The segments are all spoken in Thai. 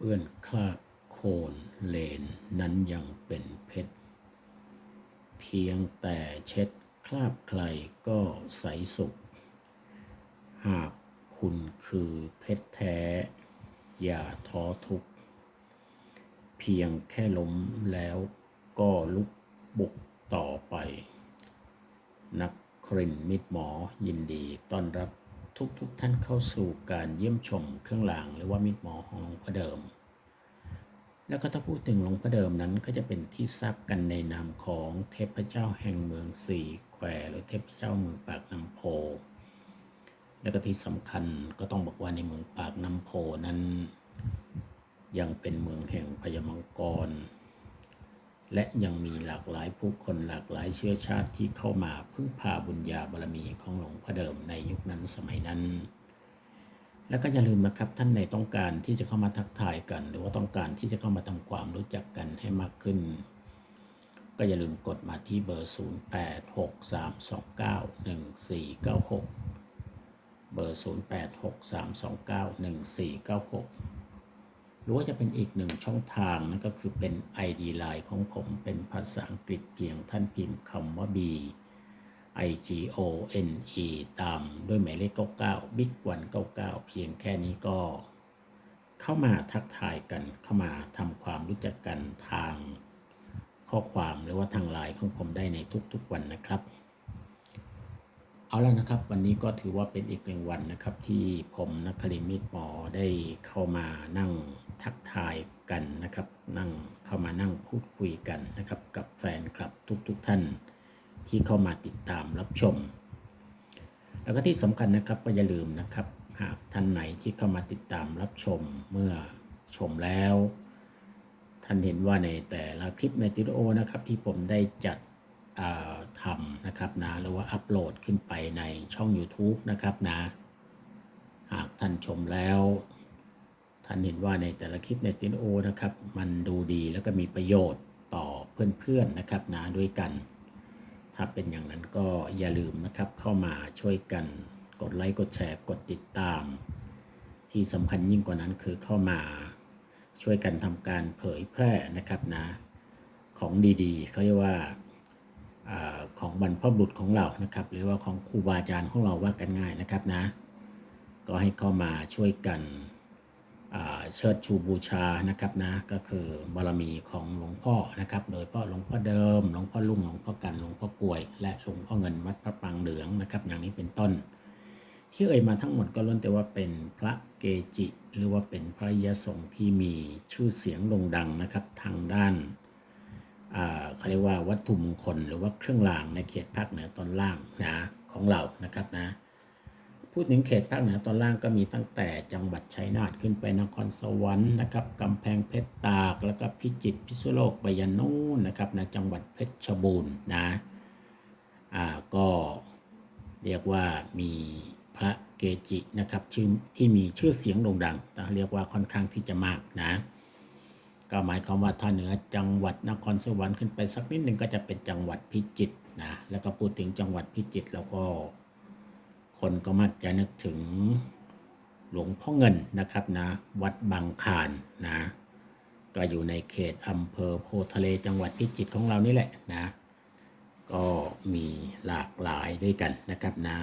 เปื้อนคราบโคนเลนนั้นยังเป็นเพชร เพียงแต่เช็ดคราบใครก็ใสสุข หากคุณคือเพชรแท้ อย่าท้อทุกข์ เพียงแค่ล้มแล้วก็ลุกบุกต่อไป นักครินมิตรหมอยินดีต้อนรับทุกทุกท่านเข้าสู่การเยี่ยมชมเครื่องรางหรือว่ามิตรหมอของหลวงพ่อเดิม แล้วก็ถ้าพูดถึงหลวงพ่อเดิมนั้นก็จะเป็นที่ทราบกันในนามของเทพเจ้าแห่งเมืองสี่แควหรือเทพเจ้าเมืองปากน้ำโพ แล้วก็ที่สำคัญก็ต้องบอกว่าในเมืองปากน้ำโพนั้น ยังเป็นเมืองแห่งพญามังกร และยังมีหลากหลายผู้คนหลากหลายเชื้อชาติที่เข้ามาพึ่งพาบุญญาบารมีของหลวงพ่อเดิมในยุคนั้นสมัยนั้น แล้วก็อย่าลืมนะครับท่านในต้องการที่จะเข้ามาทักทายกัน หรือว่าต้องการที่จะเข้ามาทำความรู้จักกันให้มากขึ้น ก็อย่าลืมกดมาที่เบอร์ 0863291496 เบอร์ 0863291496 หรือว่าจะเป็นอีกหนึ่งช่องทางนั่นก็คือเป็น ID Line ของผมเป็นภาษาอังกฤษเพียงท่านพิมพ์คำว่า B I G O N E ตามด้วยหมายเลข 99 Big 1 99 เพียงแค่นี้ก็ เข้ามาทักทายกันเข้ามาทำความรู้จักกันทางข้อความหรือว่าทางไลน์ของผมได้ในทุกๆวันนะครับ เอาแล้วนะครับ วันนี้ก็ถือว่าเป็นอีกหนึ่งวันนะครับ ที่ผมนักคลิมิตรหมอได้เข้ามานั่งทักทายกันนะครับ นั่งเข้ามานั่งพูดคุยกันนะครับ กับแฟนคลับทุกๆทท่าน ที่เข้ามาติดตามรับชม แล้วก็ที่สำคัญนะครับก็อย่าลืมนะครับ หากท่านไหนที่เข้ามาติดตามรับชมเมื่อชมแล้ว ท่านเห็นว่าในแต่ละคลิปในวิดีโอนะครับ ที่ผมได้จัดทำนะครับนะหรือว่าอัปโหลดขึ้นไปในช่อง YouTube นะครับนะ หากท่านชมแล้ว ท่านเห็นว่าในแต่ละคลิปในวิดีโอนะครับ มันดูดีแล้วก็มีประโยชน์ต่อเพื่อนๆนะครับนะด้วยกัน ถ้าเป็นอย่างนั้นก็อย่าลืมนะครับเข้ามาช่วยกันกดไลค์กดแชร์กดติดตาม ที่สำคัญยิ่งกว่านั้นคือเข้ามาช่วยกันทำการเผยแพร่นะครับนะของดีๆเขาเรียกว่าอของบรรพบุรุษของเรานะครับ หรือว่าของครูบาอาจารย์ของเราว่ากันง่ายนะครับนะ ก็ให้เข้ามาช่วยกัน เชิดชูบูชานะครับนะก็คือบารมีของหลวงพ่อนะครับ โดยพาะหลวงพ่อเดิมหลวงพ่อลุ่งหลวงพ่อกันหลวงพ่อกวย และหลวงพ่อเงินวัดพระปางเหลืองนะครับอย่างนี้เป็นต้น ที่เอ่ยมาทั้งหมดก็ล้วนแต่ว่าเป็นพระเกจิ หรือว่าเป็นพระยสงฆ์ที่มีชื่อเสียงโด่งดังนะครับทางด้านอ่าเขาเรียกว่าวัตถุมงคลหรือว่าเครื่องรางในเขตภาคเหนือตอนล่างนะของเรานะครับนะ พูดถึงเขตภาคเหนือตอนล่างก็มีตั้งแต่จังหวัดชัยนาทขึ้นไปนครสวรรค์นะครับกำแพงเพชรตาก แล้วก็พิจิตรพิษณุโลกไปยันนู่นนะครับนะจังหวัดเพชรบูรณ์นะอ่าก็เรียกว่ามีพระเกจินะครับชื่อที่มีชื่อเสียงโด่งดังแต่เรียกว่าค่อนข้างที่จะมากนะก็หมายความว่าถ้าเหนือจังหวัดนครสวรรค์ขึ้นไปสักนิดหนึ่งก็จะเป็นจังหวัดพิจิตรนะแล้วก็พูดถึงจังหวัดพิจิตรแล้วก็ คนก็มักจะนึกถึงหลวงพ่อเงินนะครับนะ วัดบางคานนะ ก็อยู่ในเขตอำเภอโพทะเลจังหวัดพิจิตรของเรานี่แหละนะ ก็มีหลากหลายด้วยกันนะครับนะ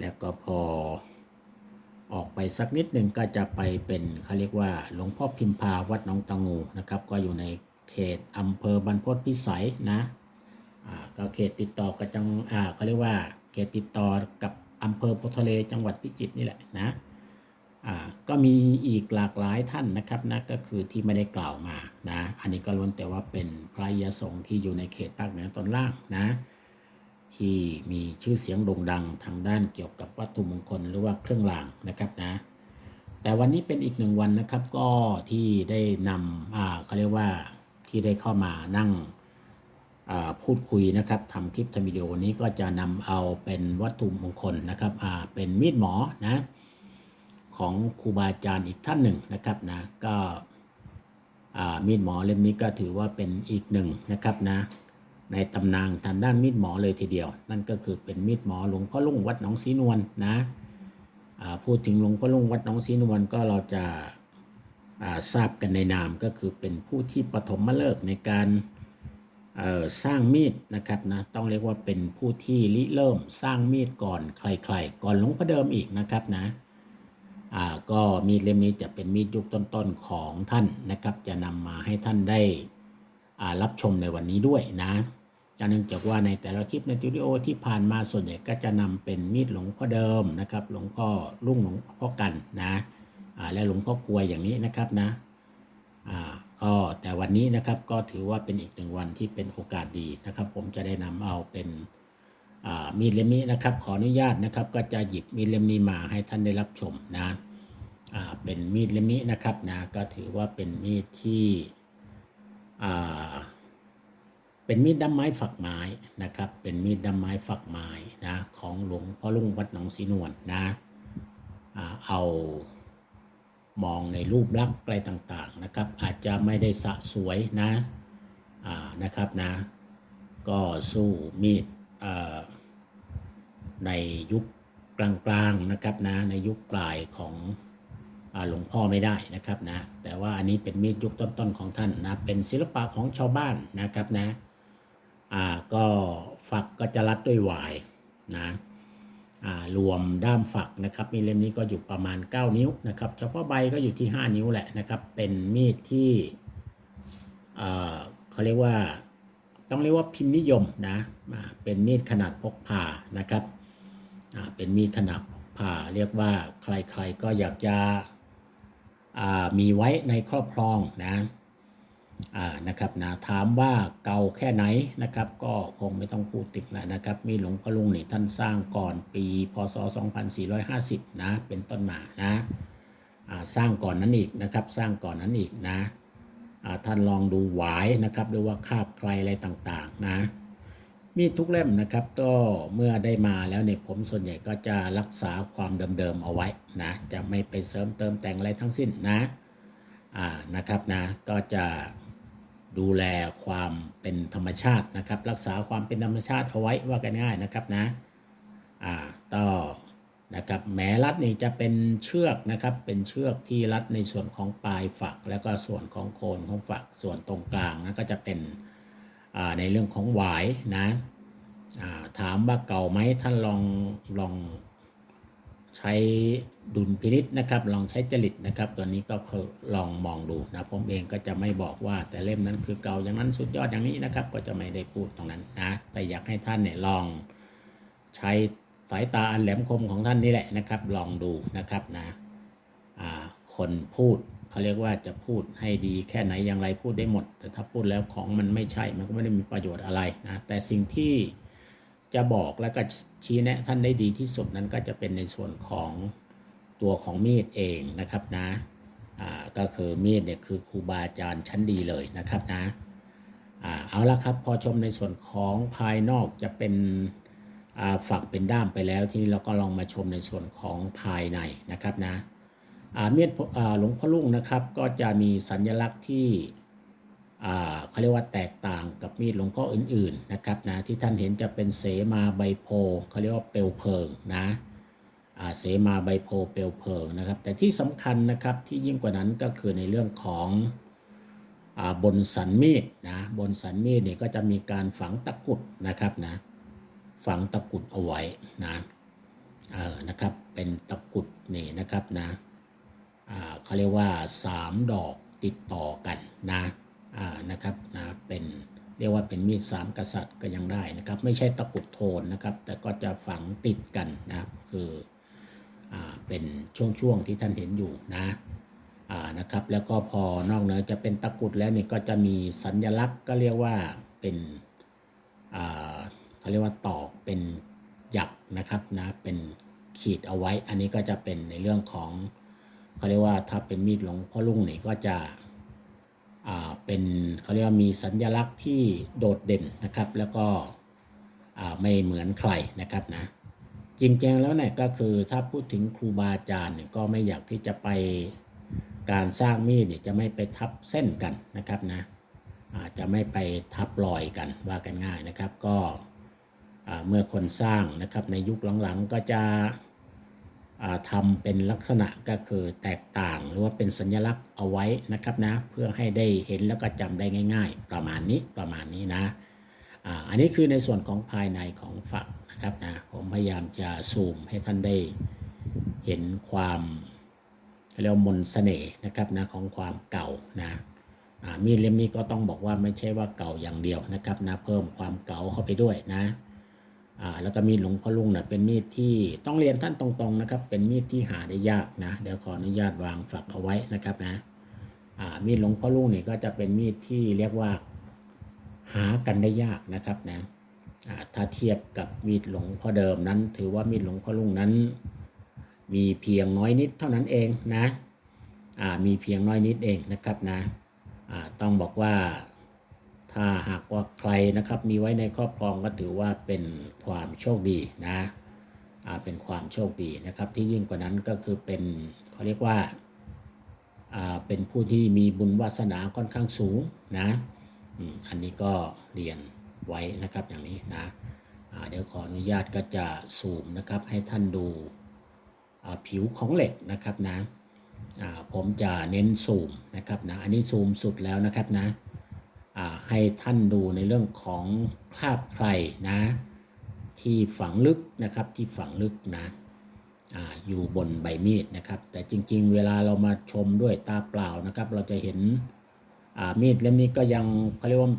แล้วก็พอออกไปสักนิดหนึ่งก็จะไปเป็นเขาเรียกว่าหลวงพ่อพิมพาวัดหนองตะงูนะครับ ก็อยู่ในเขตอำเภอบรรพตพิสัยนะ อ่าก็เขตติดต่อกับจังอ่าเขาเรียกว่าเขตติดต่อกับ อำเภอโพทะเลจังหวัดพิจิตรนี่แหละนะก็มีอีกหลากหลายท่านนะครับนะก็คือที่ไม่ได้กล่าวมานะอันนี้ก็ล้วนแต่ว่าเป็นพระยสงฆ์ที่อยู่ในเขตภาคเหนือตอนล่างนะที่มีชื่อเสียงโด่งดังทางด้านเกี่ยวกับวัตถุมงคลหรือว่าเครื่องรางนะครับนะแต่วันนี้เป็นอีกหนึ่งวันนะครับก็ที่ได้นำอ่าเขาเรียกว่าที่ได้เข้ามานั่ง พูดคุยนะครับทำคลิปทำวิดีโอนี้ก็จะนำเอาเป็นวัตถุมงคลนะครับเป็นมีดหมอนะของครูบาอาจารย์อีกท่านหนึ่งนะครับนะก็มีดหมอเล่มนี้ก็ถือว่าเป็นอีกหนึ่งนะครับนะในตำนานทางด้านมีดหมอเลยทีเดียว นั่นก็คือเป็นมีดหมอหลวงพ่อลุงวัดหนองศรีนวลนะพูดถึงหลวงพ่อลุงวัดหนองศรีนวลก็เราจะทราบกันในนามก็คือเป็นผู้ที่ปฐมฤกษ์ในการ สร้างมีดนะครับนะต้องเรียกว่าเป็นผู้ที่ริเริ่มสร้างมีดก่อนใครๆ ก่อนหลวงพ่อเดิมอีกนะครับนะอ่าก็มีดเล่มนี้จะเป็นมีดยุคต้นๆของท่านนะครับ จะนำมาให้ท่านได้อ่ารับชมในวันนี้ด้วยนะเนื่องจากว่าในแต่ละคลิปในวิดีโอที่ผ่านมาส่วนใหญ่ก็จะนำเป็นมีดหลวงพ่อเดิมนะครับ หลวงพ่อรุ่งหลวงพ่อกันนะอ่าและหลวงพ่อกลวยอย่างนี้นะครับนะอ่า ก็แต่วันนี้นะครับก็ถือว่าเป็นอีกหนึ่งวันที่เป็นโอกาสดีนะครับ ผมจะได้นำเอาเป็นมีดเล่มนี้นะครับ ขออนุญาตนะครับ ก็จะหยิบมีดเล่มนี้มาให้ท่านได้รับชมนะเป็นมีดเล่มนี้นะครับนะก็ถือว่าเป็นมีดที่เป็นมีดด้ามไม้ฝักไม้นะครับ เป็นมีดด้ามไม้ฝักไม้นะของหลวงพ่อลุงวัดหนองสีนวลนะอ่าเอา มองในรูปลักษณ์อะไรต่างๆนะครับ อาจจะไม่ได้สะสวยนะอ่านะครับนะ ก็สู้มีดในยุคกลางๆนะครับนะในยุคปลายของหลวงพ่อไม่ได้นะครับนะ แต่ว่าอันนี้เป็นมีดยุคต้นๆของท่านนะเป็นศิลปะของชาวบ้านนะครับนะอ่าก็ฝักก็จะรัดด้วยหวายนะ รวมด้ามฝักนะครับมีดเล่มนี้ก็อยู่ประมาณ 9 นิ้วนะครับ เฉพาะใบก็อยู่ที่ 5 นิ้วแหละนะครับ เป็นมีดที่เขาเรียกว่าต้องเรียกว่าพิมพ์นิยมนะเป็นมีดขนาดพกพานะครับเป็นมีดขนาดพกพาเรียกว่าใครๆก็อยากจะมีไว้ในครอบครองนะ นะครับนะถามว่าเก่าแค่ไหนนะครับ ก็คงไม่ต้องพูดถึงแล้วนะครับ มีหลวงพ่อลุงนี่ท่านสร้างก่อนปีพศ 2450 นะ เป็นต้นมานะสร้างก่อนนั้นอีกนะครับ สร้างก่อนนั้นอีกนะท่านลองดูหวายนะครับหรือว่าคาบใครอะไรต่างๆนะ มีทุกเล่มนะครับ ก็เมื่อได้มาแล้วเนี่ยผมส่วนใหญ่ก็จะรักษาความเดิมๆเอาไว้นะ จะไม่ไปเสริมเติมแต่งอะไรทั้งสิ้นนะ อ่านะครับนะ ก็จะ ดูแลความเป็นธรรมชาตินะครับ รักษาความเป็นธรรมชาติเอาไว้ว่ากันง่ายนะครับนะอ่าต่อนะครับแหมรัดนี่จะเป็นเชือกนะครับ เป็นเชือกที่รัดในส่วนของปลายฝัก แล้วก็ส่วนของโคนของฝักส่วนตรงกลางนะก็จะเป็นอ่าในเรื่องของหวายนะอ่าถามว่าเก่าไหมท่านลองลอง ใช้ดุลพินิษนะครับ ลองใช้จริตนะครับ ตัวนี้ก็ลองมองดูนะ ผมเองก็จะไม่บอกว่าแต่เล่มนั้นคือเก่าอย่างนั้นสุดยอดอย่างนี้นะครับ ก็จะไม่ได้พูดตรงนั้นนะ แต่อยากให้ท่านเนี่ยลองใช้สายตาอันแหลมคมของท่านนี่แหละนะครับ ลองดูนะครับนะคนพูดเขาเรียกว่าจะพูดให้ดีแค่ไหนอย่างไรพูดได้หมด แต่ถ้าพูดแล้วของมันไม่ใช่มันก็ไม่ได้มีประโยชน์อะไรนะแต่สิ่งที่ จะบอกแล้วก็ชี้แนะท่านได้ดีที่สุดนั้นก็จะเป็นในส่วนของตัวของมีดเองนะครับนะก็คือมีดเนี่ยคือครูบาอาจารย์ชั้นดีเลยนะครับนะอเอาละครับพอชมในส่วนของภายนอกจะเป็นฝักเป็นด้ามไปแล้วทีนี้เราก็ลองมาชมในส่วนของภายในนะครับนะเมียดหลวงพ่อลุงนะครับก็จะมีสัญลักษณ์ที่ เขาเรียกว่าแตกต่างกับมีดหลวงพ่ออื่นๆนะครับนะที่ท่านเห็นจะเป็นเสมาใบโพเขาเรียกว่าเปลวเพลิงนะเสมาใบโพเปลวเพลิงนะครับ แต่ที่สำคัญนะครับที่ยิ่งกว่านั้นก็คือในเรื่องของอบนสันมีดนะบนสันมีดเนี่ยก็จะมีการฝังตะกุดนะครับนะฝังตะกุดเอาไว้นะเออนะครับเป็นตะกุดนี่นะครับนะเขาเรียกว่า 3 ดอกติดต่อกันนะ นะครับนะเป็นเรียกว่าเป็นมีดสามกษัตริย์ก็ยังได้นะครับ ไม่ใช่ตะกุดโทนนะครับ แต่ก็จะฝังติดกันนะครับคืออเป็นช่วงๆที่ท่านเห็นอยู่นะนะครับ แล้วก็พอนอกเหนือจะเป็นตะกุดแล้วนี่ก็จะมีสัญลักษณ์ก็เรียกว่าเป็นเขาเรียกว่าตอกเป็นหยักนะครับนะเป็นขีดเอาไว้ อันนี้ก็จะเป็นในเรื่องของเขาเรียกว่าถ้าเป็นมีดหลวงพ่อลุงนี่ก็จะ เป็นเขาเรียกว่ามีสัญลักษณ์ที่โดดเด่นนะครับ แล้วก็ไม่เหมือนใครนะครับนะจริงๆแล้วเนี่ยก็คือถ้าพูดถึงครูบาอาจารย์เนี่ยก็ไม่อยากที่จะไปการสร้างมีดเนี่ยจะไม่ไปทับเส้นกันนะครับนะอาจจะไม่ไปทับรอยกันว่ากันง่ายนะครับ ก็เมื่อคนสร้างนะครับในยุคหลังๆก็จะ ทำเป็นลักษณะก็คือแตกต่างหรือว่าเป็นสัญลักษณ์เอาไว้นะครับนะเพื่อให้ได้เห็นแล้วก็จำได้ง่าย ๆ ประมาณนี้ประมาณนี้นะอ,อันนี้คือในส่วนของภายในของฝักนะครับนะผมพยายามจะซูมให้ท่านได้เห็นความเรียกว่ามนต์เสน่ห์นะครับนะของความเก่านะมีดเล่มนี้ก็ต้องบอกว่าไม่ใช่ว่าเก่าอย่างเดียวนะครับนะเพิ่มความเก่าเข้าไปด้วยนะ อ่าแล้วก็มีดหลวงพ่อลุงนะเป็นมีดที่ต้องเรียนท่านตรงๆนะครับ เป็นมีดที่หาได้ยากนะ เดี๋ยวขออนุญาตวางฝักเอาไว้นะครับนะอ่ามีดหลวงพ่อลุงนี่ก็จะเป็นมีดที่เรียกว่าหากันได้ยากนะครับนะอ่าถ้าเทียบกับมีดหลวงพ่อเดิมนั้น ถือว่ามีดหลวงพ่อลุงนั้น มีเพียงน้อยนิดเท่านั้นเองนะอ่ามีเพียงน้อยนิดเองนะครับนะอ่าต้องบอกว่า ถ้าหากว่าใครนะครับมีไว้ในครอบครองก็ถือว่าเป็นความโชคดีนะเป็นความโชคดีนะครับ ที่ยิ่งกว่านั้นก็คือเป็นเขาเรียกว่าเป็นผู้ที่มีบุญวาสนาค่อนข้างสูงนะอันนี้ก็เรียนไว้นะครับอย่างนี้นะเดี๋ยวขออนุญาตก็จะซูมนะครับให้ท่านดูผิวของเหล็กนะครับนะผมจะเน้นซูมนะครับนะอันนี้ซูมสุดแล้วนะครับนะ ให้ท่านดูในเรื่องของคราบใครนะ ที่ฝังลึกนะครับที่ฝังลึกนะออยู่บนใบมีดนะครับ แต่จริงๆ เวลาเรามาชมด้วยตาเปล่านะครับ เราจะเห็นมีดเล่มนี้ก็ยังเขาเรียกว่า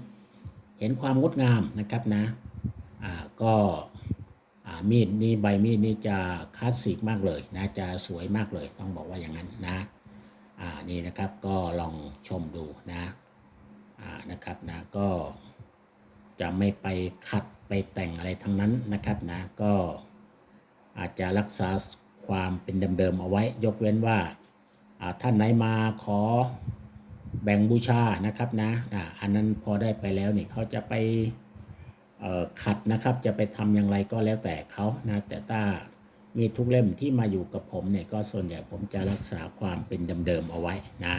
เห็นความงดงามนะครับนะก็มีดนี้ใบมีดนี้จะคลาสสิกมากเลยนะจะสวยมากเลยต้องบอกว่าอย่างนั้นนะนี่นะครับก็ลองชมดูนะ นะครับนะก็จะไม่ไปขัดไปแต่งอะไรทั้งนั้นนะครับนะก็อาจจะรักษาความเป็นเดิมๆเอาไว้ ยกเว้นว่าท่านไหนมาขอแบ่งบูชานะครับนะอันนั้นพอได้ไปแล้วนี่เขาจะไปขัดนะครับจะไปทำอย่างไรก็แล้วแต่เขานะแต่ถ้ามีทุกเล่มที่มาอยู่กับผมเนี่ยก็ส่วนใหญ่ผมจะรักษาความเป็นเดิมๆเอาไว้นะ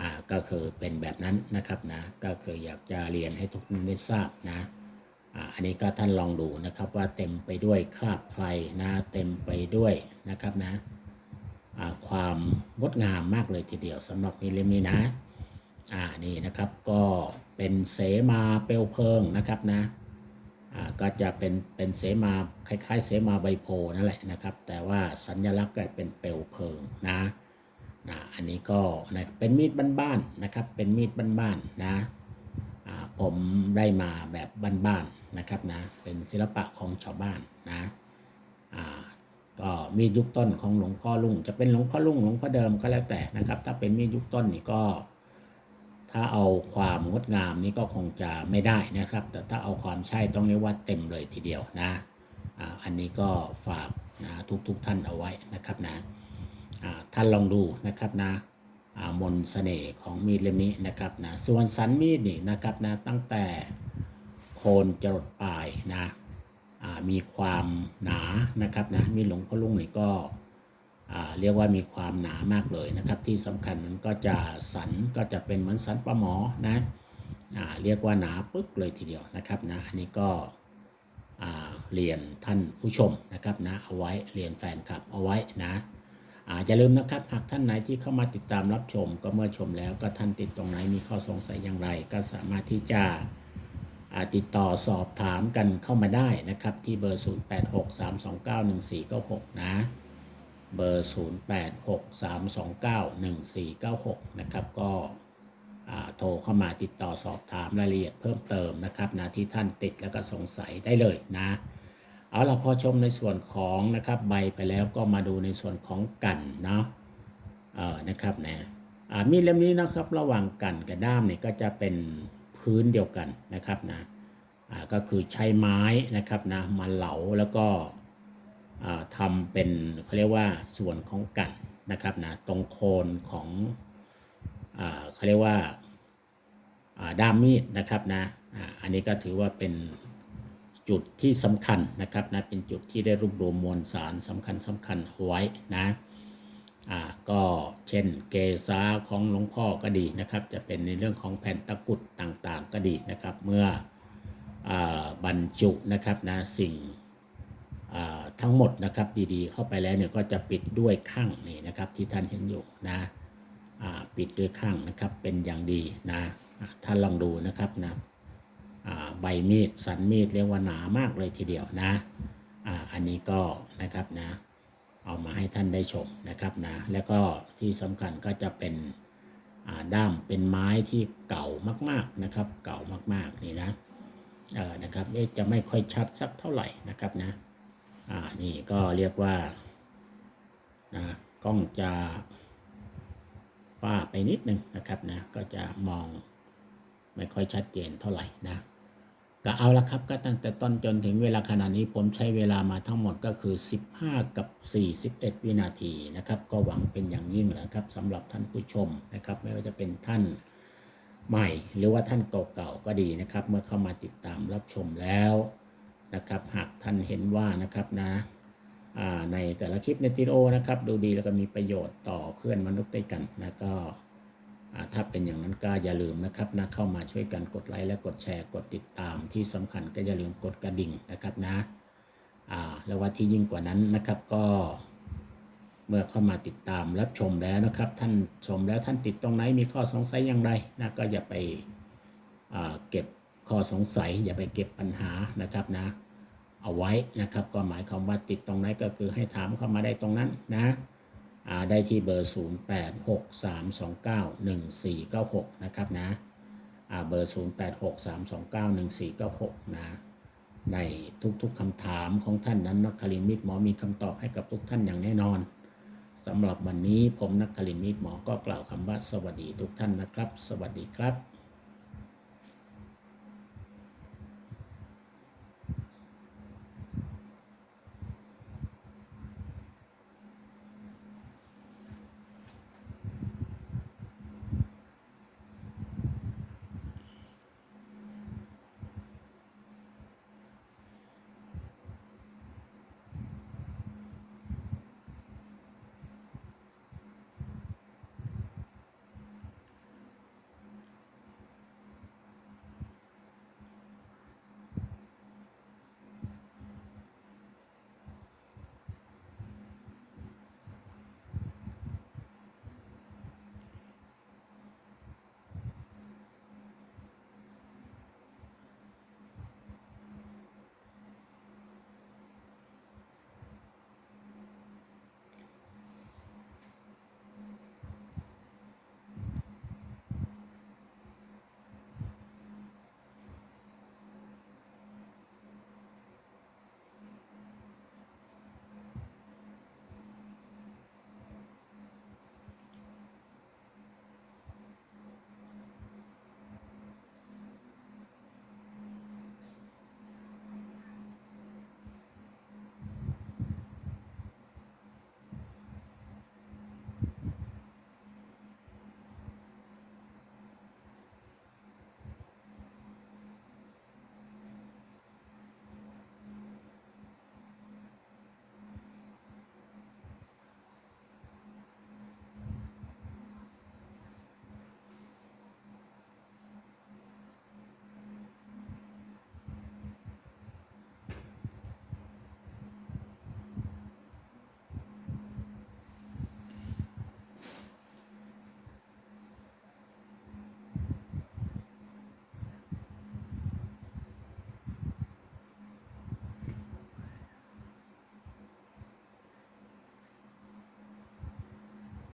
อ่าก็คือเป็นแบบนั้นนะครับนะก็คืออยากจะเรียนให้ทุกคนได้ทราบนะอ่าอันนี้ก็ท่านลองดูนะครับว่าเต็มไปด้วยคราบใครนะเต็มไปด้วยนะครับนะอ่าความงดงามมากเลยทีเดียวสำหรับนี้เล่มนี้นะอ่านี่นะครับก็เป็นเสมาเปลวเพลิงนะครับนะอ่าก็จะเป็นเป็นเสมาคล้ายๆ เสมาใบโพนั่นแหละนะครับ แต่ว่าสัญลักษณ์ก็เป็นเปลวเพลิงนะ นะอันนี้ก็นะเป็นมีดบ้านๆนะครับ เป็นมีดบ้านๆนะผมได้มาแบบบ้านๆนะครับนะ เป็นศิลปะของชาวบ้านนะก็มียุคต้นของหลวงพ่อลุงจะเป็นหลวงพ่อลุงหลวงพ่อเดิมก็แล้วแต่นะครับ ถ้าเป็นมีดยุคต้นนี่ก็ ถ้าเอาความงดงามนี่ก็คงจะไม่ได้นะครับ แต่ถ้าเอาความใช่ต้องเรียกว่าเต็มเลยทีเดียวนะอันนี้ก็ฝากนะทุกๆทท่านเอาไว้นะครับนะ ท่านลองดูนะครับนะมนต์เสน่ห์ของมีดเล่มนี้นะครับนะส่วนสันมีดนี่นะครับนะตั้งแต่โคนจรดปลายนะมีความหนานะครับนะมีหลงพ่อลุงนี่ก็เรียกว่ามีความหนามากเลยนะครับ ที่สำคัญมันก็จะสันก็จะเป็นเหมือนสันปลาหมอนะเรียกว่าหนาปึ๊กเลยทีเดียวนะครับนะอันนี้ก็เรียนท่านผู้ชมนะครับนะเอาไว้เรียนแฟนคลับเอาไว้นะ อย่าลืมนะครับ หากท่านไหนที่เข้ามาติดตามรับชม ก็เมื่อชมแล้วก็ท่านติดตรงไหนมีข้อสงสัยอย่างไร ก็สามารถที่จะติดต่อสอบถามกันเข้ามาได้นะครับ ที่เบอร์ 0863291496 นะ เบอร์ 0863291496 นะครับ ก็โทรเข้ามาติดต่อสอบถามรายละเอียดเพิ่มเติมนะครับนะที่ท่านติดแล้วก็สงสัยได้เลยนะ เอาละพอชมในส่วนของนะครับใบไปแล้วก็มาดูในส่วนของกันเนาะเออนะครับนะมีดเล่มนี้นะครับระหว่างกันกับด้ามเนี่ยก็จะเป็นพื้นเดียวกันนะครับนะก็คือใช้ไม้นะครับนะมาเหลาแล้วก็ทำเป็นเขาเรียกว่าส่วนของกันนะครับนะตรงโคนของอเขาเรียกว่าด้ามมีดนะครับนะอันนี้ก็ถือว่าเป็น จุดที่สำคัญนะครับนะเป็นจุดที่ได้รวบรวมมวลสารสำคัญสำคัญเอาไว้นะอ่าก็เช่นเกษาของหลวงพ่อก็ดีนะครับ จะเป็นในเรื่องของแผ่นตะกุดต่างๆ ก็ดีนะครับ เมื่ออบรรจุนะครับนะสิ่งทั้งหมดนะครับดีๆ เข้าไปแล้วเนี่ยก็จะปิดด้วยข้างนี่นะครับที่ท่านเห็นอยู่นะปิดด้วยข้างนะครับเป็นอย่างดีนะท่านลองดูนะครับนะ ใบมีดสันมีดเรียกว่าหนามากเลยทีเดียวนะออันนี้ก็นะครับนะเอามาให้ท่านได้ชมนะครับนะแล้วก็ที่สำคัญก็จะเป็นด้ามเป็นไม้ที่เก่ามากๆนะครับ เก่ามากๆนี่นะเออนะครับจะไม่ค่อยชัดสักเท่าไหร่นะครับนะอ่านี่ก็เรียกว่านะกล้องจะฝ้าไปนิดนึงนะครับนะก็จะมอง ไม่ค่อยชัดเจนเท่าไหร่นะก็เอาละครับก็ตั้งแต่ต้นจนถึงเวลาขณะนี้ผมใช้เวลามาทั้งหมดก็คือ 15 กับ 41 วินาทีนะครับ ก็หวังเป็นอย่างยิ่งนะครับสำหรับท่านผู้ชมนะครับ ไม่ว่าจะเป็นท่านใหม่ หรือว่าท่านเก่าๆก็ดีนะครับ เมื่อเข้ามาติดตามรับชมแล้วนะครับ หากท่านเห็นว่านะครับนะในแต่ละคลิปในทีโอนะครับ ดูดีแล้วก็มีประโยชน์ต่อเพื่อนมนุษย์ด้วยกันนะก็ อ่าถ้าเป็นอย่างนั้นก็อย่าลืมนะครับนะเข้ามาช่วยกันกดไลค์และกดแชร์กดติดตามที่สำคัญก็อย่าลืมกดกระดิ่งนะครับนะอ่าแล้วว่าที่ยิ่งกว่านั้นนะครับก็เมื่อเข้ามาติดตามรับชมแล้วนะครับ ท่านชมแล้วท่านติดตรงไหนมีข้อสงสัยอย่างไรนะก็อย่าไปอ่าเก็บข้อสงสัย อย่าไปเก็บปัญหานะครับนะเอาไว้นะครับ ก็หมายความว่าติดตรงไหนก็คือให้ถามเข้ามาได้ตรงนั้นนะ ได้ที่เบอร์ 0863291496 นะครับนะเบอร์ 0863291496 นะในทุกๆคำถามของท่านนั้นนักคลินมิตรหมอมีคำตอบให้กับทุกท่านอย่างแน่นอนสำหรับวันนี้ผมนักคลินมิตรหมอก็กล่าวคำว่าสวัสดีทุกท่านนะครับ สวัสดีครับ